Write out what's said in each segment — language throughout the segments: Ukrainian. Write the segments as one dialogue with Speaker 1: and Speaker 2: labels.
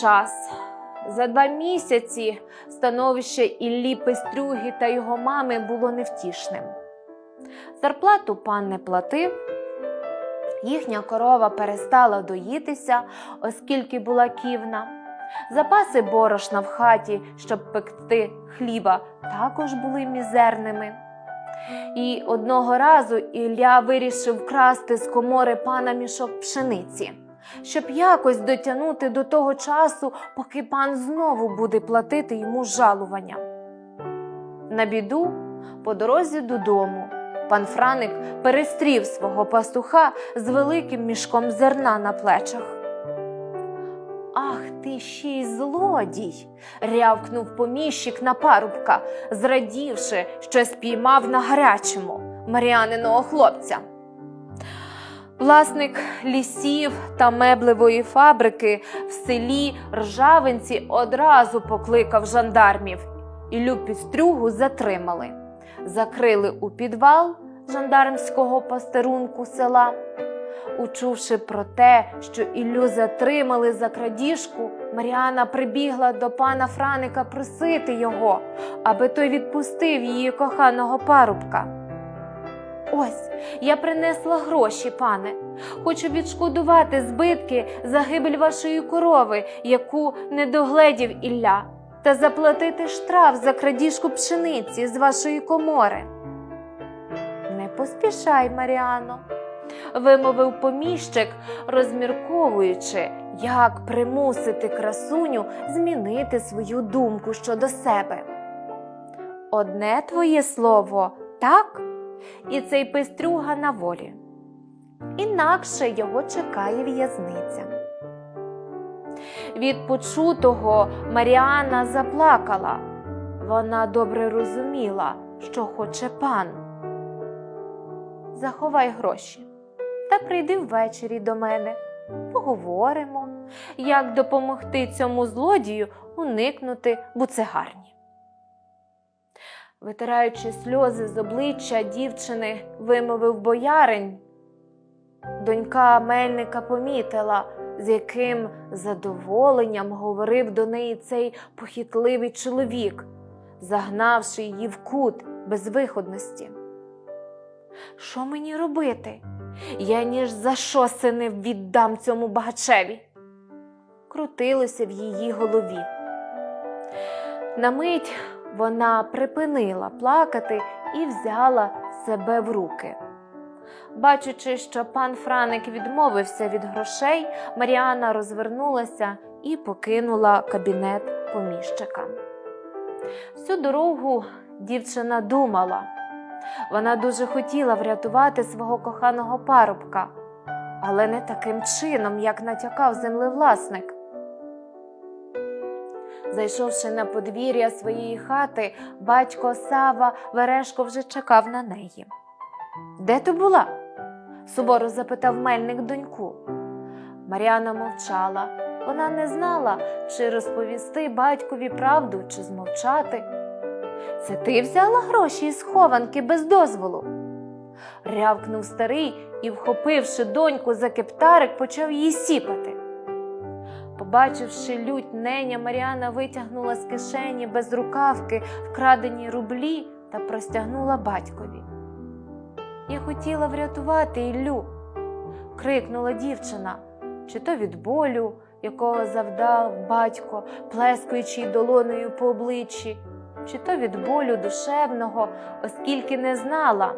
Speaker 1: Час. За два місяці становище Іллі Пестрюги та його мами було невтішним. Зарплату пан не платив, їхня корова перестала доїтися, оскільки була ківна. Запаси борошна в хаті, щоб пекти хліба, також були мізерними. І одного разу Ілля вирішив вкрасти з комори пана мішок пшениці, щоб якось дотягнути до того часу, поки пан знову буде платити йому жалування. На біду, по дорозі додому, пан Франик перестрів свого пастуха з великим мішком зерна на плечах. Ах ти ще й злодій. рявкнув поміщик на парубка, зрадівши, що спіймав на гарячому Маріаниного хлопця. Власник лісів та меблевої фабрики в селі Ржавинці одразу покликав жандармів. Іллю Пістрюгу затримали, закрили у підвал жандармського постерунку села. Учувши про те, що Іллю затримали за крадіжку, Маріана прибігла до пана Франика просити його, аби той відпустив її коханого парубка. Ось я принесла гроші, пане. Хочу відшкодувати збитки за гибель вашої корови, яку не догледів Ілля, та заплатити штраф за крадіжку пшениці з вашої комори. Не поспішай, Маріано, вимовив поміщик, розмірковуючи, як примусити красуню змінити свою думку щодо себе. Одне твоє слово так, і цей пестрюга на волі. Інакше його чекає в'язниця. Від почутого Маріана заплакала. Вона добре розуміла, що хоче пан. Заховай гроші та прийди ввечері до мене. Поговоримо, як допомогти цьому злодію уникнути буцегарні. Витираючи сльози з обличчя дівчини, вимовив боярин. Донька Мельника помітила, з яким задоволенням говорив до неї цей похитливий чоловік, загнавши її в кут безвиходності. Що мені робити? Я ніж за що се не віддам цьому багачеві. Крутилося в її голові. На мить вона припинила плакати і взяла себе в руки. Бачучи, що пан Франик відмовився від грошей, Маріана розвернулася і покинула кабінет поміщика. Всю дорогу дівчина думала. Вона дуже хотіла врятувати свого коханого парубка, але не таким чином, як натякав землевласник. Зайшовши на подвір'я своєї хати, батько Сава Верешко вже чекав на неї. Де ти була? суворо запитав мельник доньку. Мар'яна мовчала. Вона не знала, чи розповісти батькові правду, чи змовчати. Це ти взяла гроші із хованки без дозволу? рявкнув старий і, вхопивши доньку за кептарик, почав її сіпати. Побачивши лють неня, Маріана витягнула з кишені без рукавки вкрадені рублі та простягнула батькові. Я хотіла врятувати Іллю, крикнула дівчина, чи то від болю, якого завдав батько, плескаючи долоною по обличчі, чи то від болю душевного, оскільки не знала,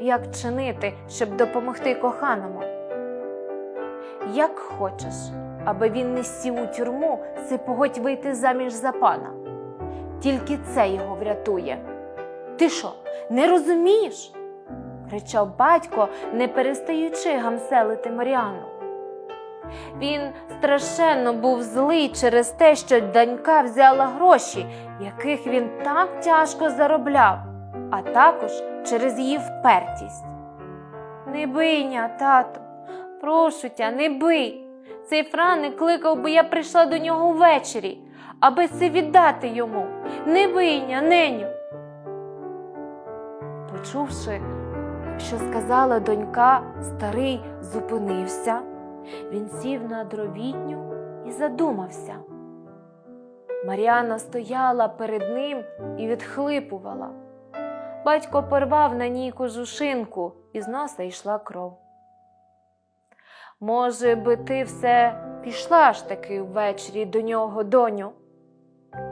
Speaker 1: як чинити, щоб допомогти коханому. Як хочеш, аби він не сів у тюрму, си погодь вийти заміж за пана. Тільки це його врятує. Ти що, не розумієш? кричав батько, не перестаючи гамселити Маріану. Він страшенно був злий через те, що донька взяла гроші, яких він так тяжко заробляв, а також через її впертість. Не бийня, тату, прошу тя, не бий. Цей Франик кликав, бо я прийшла до нього ввечері, аби це віддати йому. Не бийня, неню. Почувши, що сказала донька, старий зупинився. Він сів на дровітню і задумався. Мар'яна стояла перед ним і відхлипувала. Батько порвав на ній кожушинку, і з носа йшла кров. Може би, ти все пішла ж таки ввечері до нього, доню,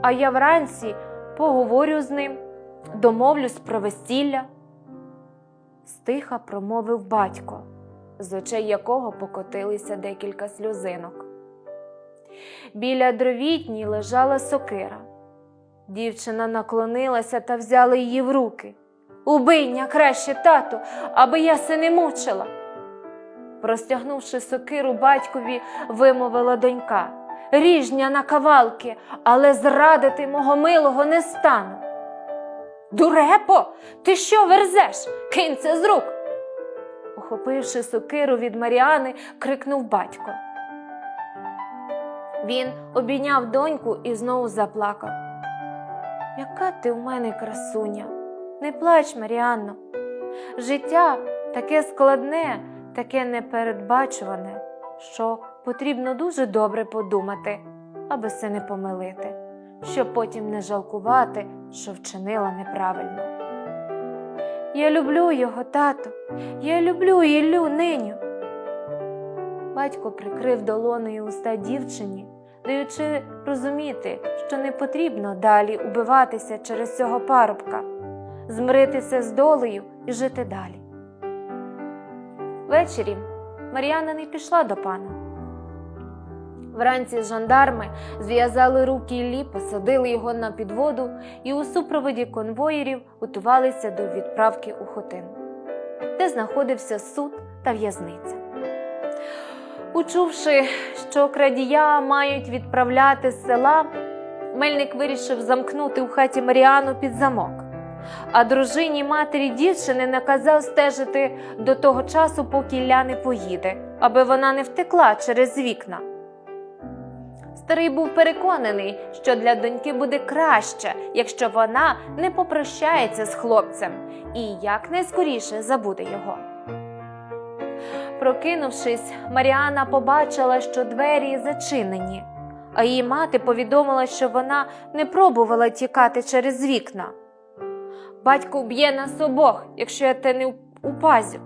Speaker 1: а я вранці поговорю з ним, домовлюсь про весілля. Стиха промовив батько, з очей якого покотилися декілька сльозинок. Біля дровітні лежала сокира. Дівчина наклонилася та взяла її в руки. Убийня краще, тату, аби я се не мучила. Простягнувши сокиру батькові, вимовила донька. Ріжня на кавалки, але зрадити мого милого не стану. Дурепо, ти що верзеш? Кинь це з рук. Ухопивши сокиру від Маріани, крикнув батько. Він обійняв доньку і знову заплакав. Яка ти в мене красуня? Не плач, Маріанно. Життя таке складне, таке непередбачуване, що потрібно дуже добре подумати, аби се не помилити, щоб потім не жалкувати, що вчинила неправильно. Я люблю його, тато, я люблю Іллю ниню. Батько прикрив долоною уста дівчині, даючи розуміти, що не потрібно далі убиватися через цього парубка, змиритися з долею і жити далі. Ввечері Мар'яна не пішла до пана. Вранці жандарми зв'язали руки Іллі, посадили його на підводу і у супроводі конвоїрів готувалися до відправки у Хотин, де знаходився суд та в'язниця. Учувши, що крадія мають відправляти з села, мельник вирішив замкнути у хаті Маріану під замок, а дружині матері дівчини наказав стежити до того часу, поки Ілля не поїде, аби вона не втекла через вікна. Старий був переконаний, що для доньки буде краще, якщо вона не попрощається з хлопцем і якнайскоріше забуде його. Прокинувшись, Маріана побачила, що двері зачинені, а її мати повідомила, що вона не пробувала тікати через вікна. Батько вб'є нас обох, якщо я те не упазю,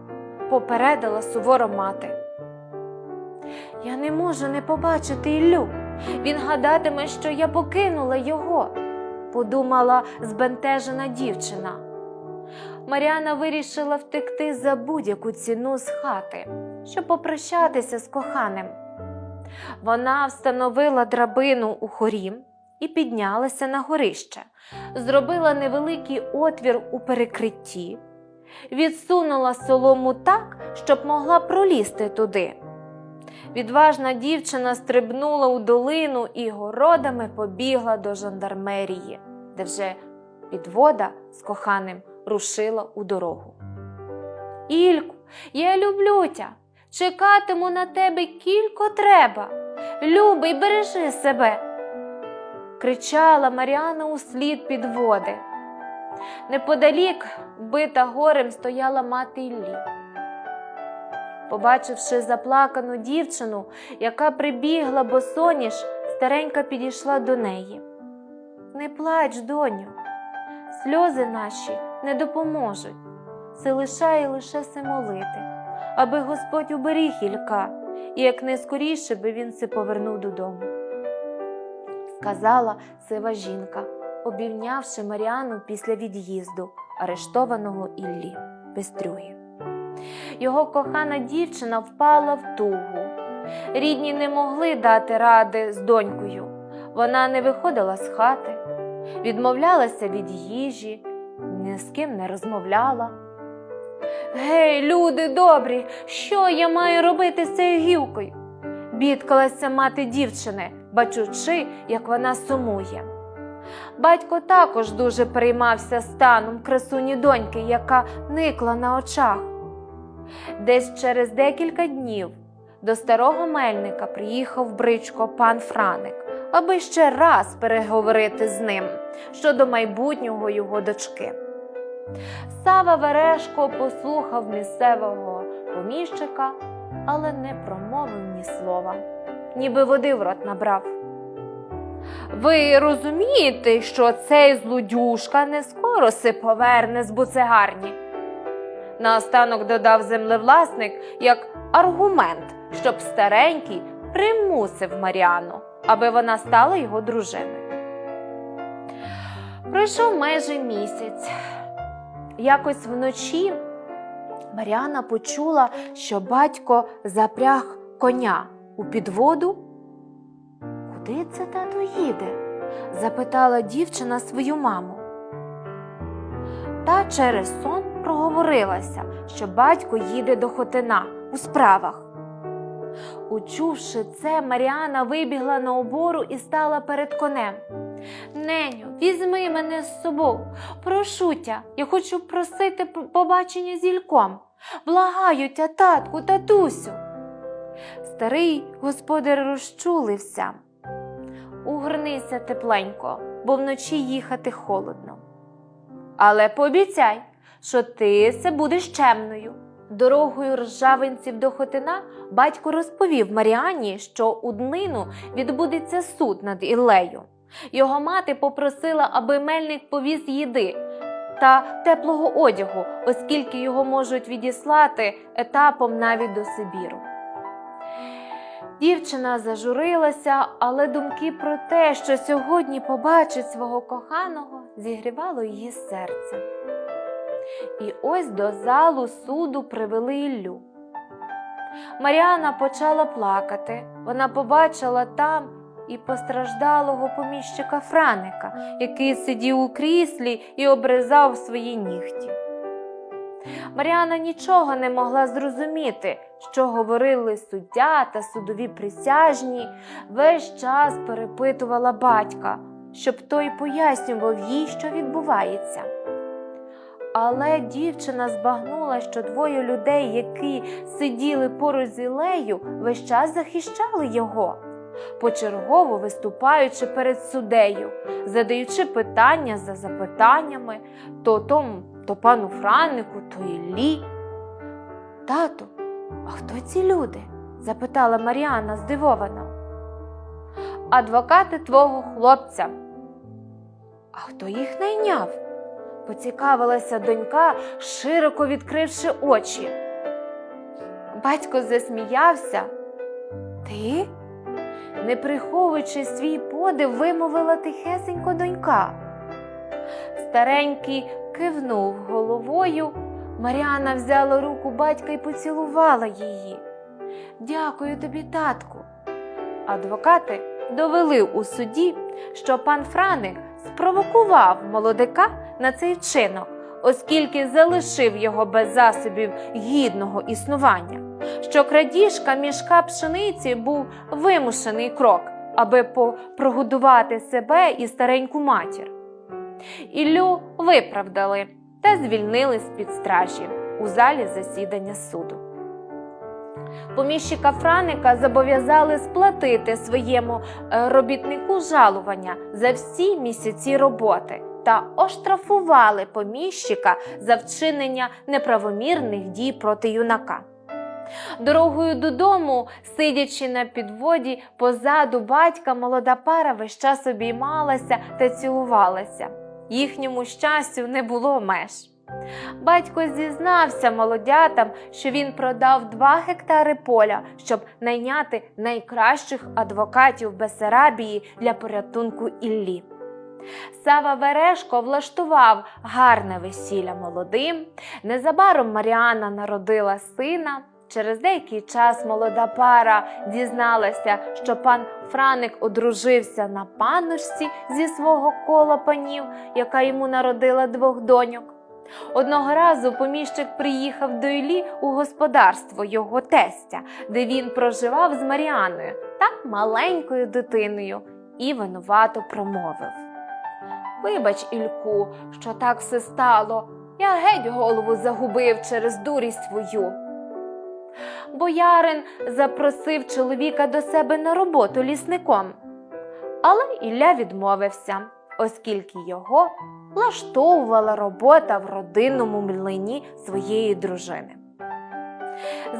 Speaker 1: попередила суворо мати. Я не можу не побачити Іллю. Він гадатиме, що я покинула його, подумала збентежена дівчина. Маріана вирішила втекти за будь-яку ціну з хати, щоб попрощатися з коханим. Вона встановила драбину у хорім і піднялася на горище, зробила невеликий отвір у перекритті, відсунула солому так, щоб могла пролізти туди. Відважна дівчина стрибнула у долину і городами побігла до жандармерії, де вже підвода з коханим рушила у дорогу. Ільку, я люблю тя, чекатиму на тебе кілько треба. Любий, бережи себе. Кричала Маріана у слід підводи. Неподалік, вбита горем, стояла мати Іллі. Побачивши заплакану дівчину, яка прибігла босоніж, старенька підійшла до неї. Не плач, доню, сльози наші не допоможуть. Це лишає лише се молити, аби Господь уберіг Ілька, і якнайскоріше би він се повернув додому. Сказала сива жінка, обівнявши Маріану після від'їзду, арештованого Іллі Пестрюги. Його кохана дівчина впала в тугу. Рідні не могли дати ради з донькою. Вона не виходила з хати, відмовлялася від їжі, ні з ким не розмовляла. Гей, люди добрі, що я маю робити з цією гілкою? бідкалася мати дівчини, бачучи, як вона сумує. Батько також дуже переймався станом красуні доньки, яка никла на очах. Десь через декілька днів до старого мельника приїхав бричко пан Франик, аби ще раз переговорити з ним щодо майбутнього його дочки. Сава Верешко послухав місцевого поміщика, але не промовив ні слова. Ніби води в рот набрав. Ви розумієте, що цей злодюшка не скоро се поверне з буцегарні? Наостанок додав землевласник як аргумент, щоб старенький примусив Маріану, аби вона стала його дружиною. Пройшов майже місяць. Якось вночі Маріана почула, що батько запряг коня у підводу. Куди це тато їде? запитала дівчина свою маму. Та через сон проговорилася, що батько їде до Хотина у справах. Учувши це, Маріана вибігла на обору і стала перед конем. Неню, візьми мене з собою. Прошу тя, я хочу просити побачення з Ільком. Благаю тя, татку, татусю. Старий господар розчулився. Угорнися тепленько, бо вночі їхати холодно. Але пообіцяй, що ти се будеш чемною. Дорогою ржавинців до Хотина батько розповів Маріані, що у днину відбудеться суд над Іллею. Його мати попросила, аби мельник повіз їди та теплого одягу, оскільки його можуть відіслати етапом навіть до Сибіру. Дівчина зажурилася, але думки про те, що сьогодні побачить свого коханого, зігрівало її серце. І ось до залу суду привели Іллю. Маріана почала плакати. Вона побачила там і постраждалого поміщика Франика, який сидів у кріслі і обризав свої нігті. Маріана нічого не могла зрозуміти, що говорили суддя та судові присяжні, весь час перепитувала батька, щоб той пояснював їй, що відбувається. Але дівчина збагнула, що двоє людей, які сиділи поруч з Ілею, весь час захищали його, почергово виступаючи перед суддею, задаючи питання за запитаннями, то тому, то пану Франику, то Іллі. Тату, а хто ці люди? запитала Маріана здивовано. Адвокати твого хлопця. А хто їх найняв? поцікавилася донька, широко відкривши очі. Батько засміявся. Ти? Не приховуючи свій подив, вимовила тихесенько донька. Старенький кивнув головою. Маріана взяла руку батька і поцілувала її. Дякую тобі, татку. Адвокати довели у суді, що пан Франик спровокував молодика на цей вчинок, оскільки залишив його без засобів гідного існування, що крадіжка мішка пшениці був вимушений крок, аби прогодувати себе і стареньку матір. Іллю виправдали та звільнили з-під стражі у залі засідання суду. Поміщика Франика зобов'язали сплатити своєму е, робітнику жалування за всі місяці роботи та оштрафували поміщика за вчинення неправомірних дій проти юнака. Дорогою додому, сидячи на підводі, позаду батька молода пара весь час обіймалася та цілувалася. Їхньому щастю не було меж. Батько зізнався молодятам, що він продав два гектари поля, щоб найняти найкращих адвокатів Бесарабії для порятунку Іллі. Сава Верешко влаштував гарне весілля молодим. Незабаром Маріана народила сина. Через деякий час молода пара дізналася, що пан Франик одружився на панночці зі свого кола панів, яка йому народила двох доньок. Одного разу поміщик приїхав до Іллі у господарство його тестя, де він проживав з Маріаною та маленькою дитиною, і винувато промовив. Вибач, Ільку, що так все стало. Я геть голову загубив через дурість твою. Боярин запросив чоловіка до себе на роботу лісником. Але Ілля відмовився, оскільки його влаштовувала робота в родинному млині своєї дружини.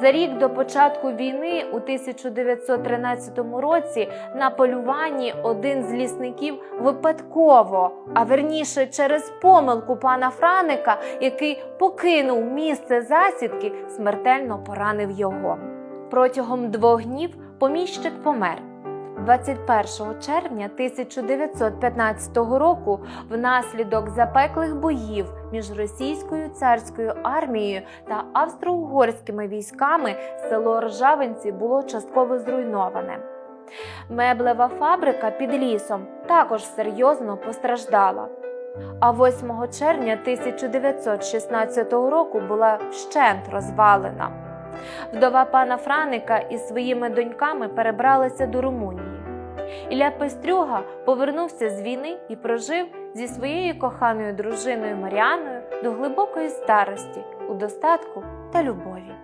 Speaker 1: За рік до початку війни у 1913 році на полюванні один з лісників випадково, а верніше через помилку пана Франика, який покинув місце засідки, смертельно поранив його. Протягом двох днів поміщик помер. 21 червня 1915 року внаслідок запеклих боїв між російською царською армією та австро-угорськими військами село Ржавинці було частково зруйноване. Меблева фабрика під лісом також серйозно постраждала. А 8 червня 1916 року була вщент розвалена. Вдова пана Франика із своїми доньками перебралася до Румунії. Ілля Пестрюга повернувся з війни і прожив зі своєю коханою дружиною Маріаною до глибокої старості у достатку та любові.